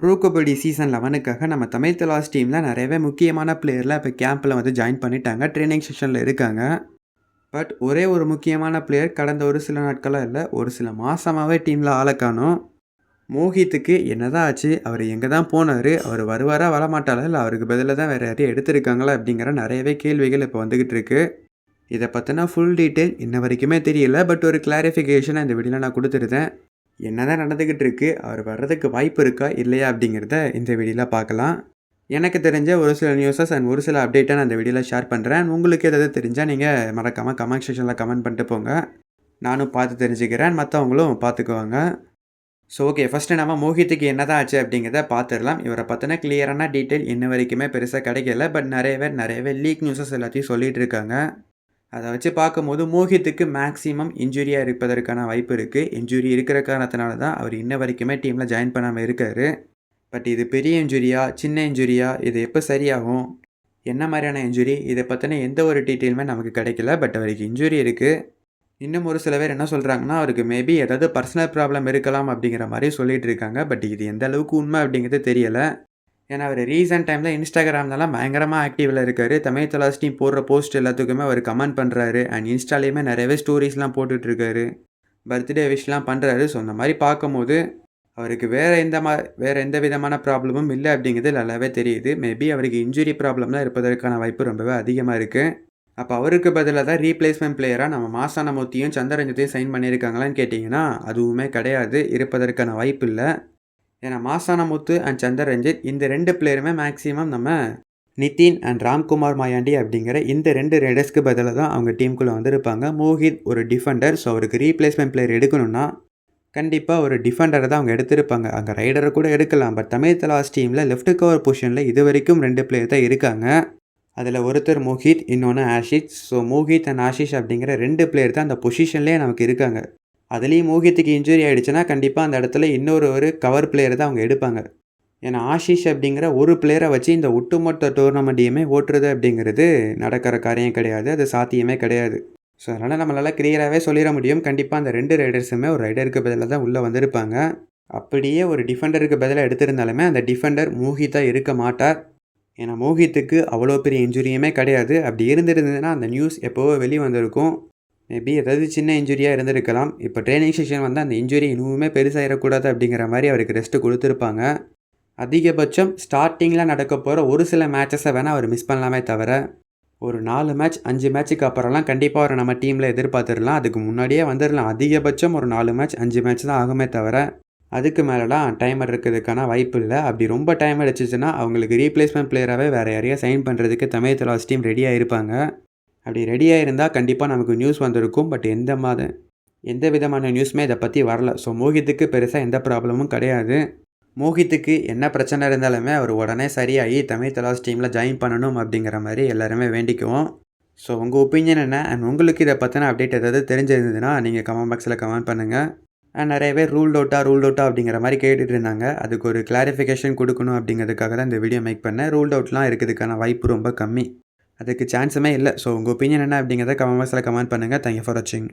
Bro kabaddi season லெவனுக்காக நம்ம தமிழ் தலாஸ் டீமில் நிறையவே முக்கியமான பிளேயரில் இப்போ கேம்பில் வந்து ஜாயின் பண்ணிட்டாங்க. ட்ரைனிங் செஷனில் இருக்காங்க. பட் ஒரே ஒரு முக்கியமான பிளேயர் கடந்த ஒரு சில நாட்களாக இல்லை ஒரு சில மாதமாகவே டீமில் ஆளை காணும். மோஹித்துக்கு என்னதான் ஆச்சு அவர் எங்கே தான் போனார் அவர் வருவாரா வரமாட்டாரா இல்லை அவருக்கு பதிலாக தான் வேறு யாரையும் எடுத்திருக்காங்களா அப்படிங்கிற நிறையவே கேள்விகள் இப்போ வந்துக்கிட்டு இருக்குது இதை பற்றினா ஃபுல் டீட்டெயில் இன்ன வரைக்குமே தெரியல பட் ஒரு கிளாரிஃபிகேஷன் இந்த வீடியோவில் நான் கொடுத்துருந்தேன். என்னதான் நடந்துக்கிட்டு இருக்கு அவர் வர்றதுக்கு வாய்ப்பு இருக்கா இல்லையா அப்படிங்கிறத இந்த வீடியோவில் பார்க்கலாம். எனக்கு தெரிஞ்ச ஒரு சில நியூஸஸ் அண்ட் ஒரு சில அப்டேட்டை நான் இந்த வீடியோவில் ஷேர் பண்ணுறேன் உங்களுக்கு எதாவது தெரிஞ்சால் நீங்கள் மறக்காமல் கமெண்ட் செக்ஷனில் கமெண்ட் பண்ணிட்டு போங்க. நானும் பார்த்து தெரிஞ்சுக்கிறேன். மற்றவங்களும் பார்த்துக்குவாங்க. ஸோ ஓகே ஃபஸ்ட்டு நம்ம மோஹித்துக்கு என்னதான் ஆச்சு அப்படிங்கிறத பார்த்துடலாம். இவரை பற்றின கிளியரான டீட்டெயில் இன்ன வரைக்குமே பெருசாக கிடைக்கல. பட் நிறைய பேர் நிறையவே லீக் நியூஸஸ் எல்லாத்தையும் சொல்லிகிட்டு இருக்காங்க. அதை வச்சு பார்க்கும்போது மோஹித்துக்கு மேக்ஸிமம் இன்ஜுரியாக இருப்பதற்கான வாய்ப்பு இருக்குது இன்ஜுரி இருக்கிற காரணத்தினால தான் அவர் இன்ன வரைக்குமே டீமில் ஜாயின் பண்ணாமல் இருக்கார். பட் இது பெரிய இன்ஜுரியா சின்ன இன்ஜுரியா இது எப்போ சரியாகும்? என்ன மாதிரியான இன்ஜுரி இதை பற்றின எந்த ஒரு டீட்டெயிலுமே நமக்கு கிடைக்கல. பட் அவருக்கு இன்ஜுரி இருக்குது இன்னும் ஒரு சில பேர் என்ன சொல்கிறாங்கன்னா அவருக்கு மேபி ஏதாவது பர்சனல் ப்ராப்ளம் இருக்கலாம் அப்படிங்கிற மாதிரி சொல்லிகிட்டு இருக்காங்க. பட் இது எந்த அளவுக்கு உண்மை அப்படிங்கிறது தெரியலை. ஏன்னா அவர் ரீசெண்ட் டைமில் இன்ஸ்டாகிராம்லலாம் பயங்கரமாக ஆக்டிவில் இருக்கார். தமிழ் தலாஸ் போடுற போஸ்ட் எல்லாத்துக்குமே அவர் கமெண்ட் பண்ணுறாரு அண்ட் இன்ஸ்டாலேயுமே நிறையவே ஸ்டோரிஸ்லாம் போட்டுட்ருக்காரு பர்த்டே விஷலாம் பண்ணுறாரு ஸோ அந்த மாதிரி பார்க்கும்போது அவருக்கு வேறு எந்த மா வேறு எந்த விதமான ப்ராப்ளமும் இல்லை அப்படிங்கிறது நல்லாவே தெரியுது. மேபி அவருக்கு இன்ஜுரி ப்ராப்ளம்லாம் இருப்பதற்கான வாய்ப்பு ரொம்பவே அதிகமாக இருக்குது அப்போ அவருக்கு பதிலாக தான் ரீப்ளேஸ்மெண்ட் பிளேயராக நம்ம மாசானமூர்த்தியும் சந்திரஞ்சத்தையும் சைன் பண்ணியிருக்காங்களான்னு கேட்டிங்கன்னா அதுவுமே கிடையாது. இருப்பதற்கான வாய்ப்பு இல்லை. ஏன்னா மாசானமுத்து அண்ட் சந்திரரஞ்சித் இந்த ரெண்டு பிளேயருமே மேக்ஸிமம் நம்ம நிதின் அண்ட் ராம்குமார் மாயாண்டி அப்படிங்கிற இந்த ரெண்டு ரைடர்ஸ்க்கு பதிலாக தான் அவங்க டீமுக்குள்ளே வந்திருப்பாங்க. மோஹித் ஒரு டிஃபெண்டர் ஸோ அவருக்கு ரீப்ளேஸ்மெண்ட் பிளேயர் எடுக்கணும்னா கண்டிப்பாக ஒரு டிஃபெண்டரை தான் அவங்க எடுத்திருப்பாங்க. அங்கே ரைடரை கூட எடுக்கலாம். பட் தமிழ் தலாஸ் டீமில் லெஃப்ட் கவர் பொசிஷனில் இது வரைக்கும் ரெண்டு பிளேயர் தான் இருக்காங்க. அதில் ஒருத்தர் மோஹித் இன்னொன்று ஆஷிஷ். ஸோ மோஹித் அண்ட் ஆஷிஷ் அப்படிங்கிற ரெண்டு பிளேயர் தான் அந்த பொசிஷன்லேயே நமக்கு இருக்காங்க. அதுலேயும் மோகித்துக்கு இன்ஜுரி ஆகிடுச்சுன்னா கண்டிப்பாக அந்த இடத்துல இன்னொரு ஒரு கவர் பிளேயர் தான் அவங்க எடுப்பாங்க. ஏன்னா ஆஷிஷ் அப்படிங்கிற ஒரு பிளேயரை வச்சு இந்த ஒட்டுமொத்த டோர்னமெண்ட்டையுமே ஓட்டுறது அப்படிங்கிறது நடக்கிற காரியம் கிடையாது. அது சாத்தியமே கிடையாது. ஸோ அதனால் நம்மளால் கிளியராகவே சொல்லிட முடியும். கண்டிப்பாக அந்த ரெண்டு ரைடர்ஸுமே ஒரு ரைடருக்கு பதிலாக தான் உள்ளே வந்திருப்பாங்க. அப்படியே ஒரு டிஃபெண்டருக்கு பதிலாக எடுத்திருந்தாலுமே அந்த டிஃபெண்டர் மோஹித்தாக இருக்க மாட்டார். ஏன்னா மோஹித்துக்கு அவ்வளோ பெரிய இன்ஜுரியுமே கிடையாது. அப்படி இருந்திருந்ததுன்னா அந்த நியூஸ் எப்போவோ வெளியே வந்திருக்கும் மேபி ஏதாவது சின்ன இன்ஜுரியாக இருந்திருக்கலாம். இப்போ ட்ரைனிங் செஷன் வந்து அந்த இன்ஜுரி இன்னுமே பெருசாகிடக்கூடாது அப்படிங்கிற மாதிரி அவருக்கு ரெஸ்ட்டு கொடுத்துருப்பாங்க. அதிகபட்சம் ஸ்டார்டிங்கில் நடக்க போகிற ஒரு சில மேட்சஸை வேணால் அவர் மிஸ் பண்ணலாமே தவிர ஒரு நாலு மேட்ச் அஞ்சு மேட்ச்சுக்கு அப்புறம்லாம் கண்டிப்பாக அவரை நம்ம டீமில் எதிர்பார்த்துடலாம். அதுக்கு முன்னாடியே வந்துடலாம். அதிகபட்சம் ஒரு நாலு மேட்ச் அஞ்சு மேட்ச் தான் ஆகுமே தவிர அதுக்கு மேலெலாம் டைமர் இருக்கிறதுக்கான வாய்ப்பு இல்லை. அப்படி ரொம்ப டைம் அடிச்சிச்சுன்னா அவங்களுக்கு ரீப்ளேஸ்மெண்ட் பிளேயராகவே வேறு யாரையா சைன் பண்ணுறதுக்கு தமிழ் தலாஸ் டீம் ரெடியாக இருப்பாங்க அப்படி ரெடியாக இருந்தால் கண்டிப்பாக நமக்கு நியூஸ் வந்திருக்கும். பட் எந்த மாத எந்த விதமான நியூஸுமே இதை பற்றி வரல. ஸோ மோகித்துக்கு பெருசாக எந்த ப்ராப்ளமும் கிடையாது. மோகித்துக்கு என்ன பிரச்சனை இருந்தாலுமே அவர் உடனே சரியாகி தமிழ் தலாஸ் டீமில் ஜாயின் பண்ணணும் அப்படிங்கிற மாதிரி எல்லாருமே வேண்டிக்குவோம். ஸோ உங்கள் ஒப்பீனியன் என்ன? அண்ட் உங்களுக்கு இதை பற்றின அப்டேட் ஏதாவது தெரிஞ்சிருந்ததுன்னா நீங்கள் கமெண்ட் பாக்ஸில் கமெண்ட் பண்ணுங்கள் அண்ட் நிறைய பேர் ரூல் அவுட்டா ரூல் அவுட்டா அப்படிங்கிற மாதிரி கேட்டுட்டு இருந்தாங்க. அதுக்கு ஒரு கிளாரிஃபிகேஷன் கொடுக்கணும் அப்படிங்கிறதுக்காக தான் இந்த வீடியோ மேக் பண்ணேன். ரூல் அவுட்லாம் இருக்கிறதுக்கான வாய்ப்பு ரொம்ப கம்மி. அதுக்கு சான்ஸுமே இல்லை. ஸோ உங்கள் ஒப்பீனியன் என்ன அப்படிங்கிறத கமெண்ட் பாக்ஸில் கமெண்ட் பண்ணுங்கள் தேங்க்யூ ஃபார் வாட்சிங்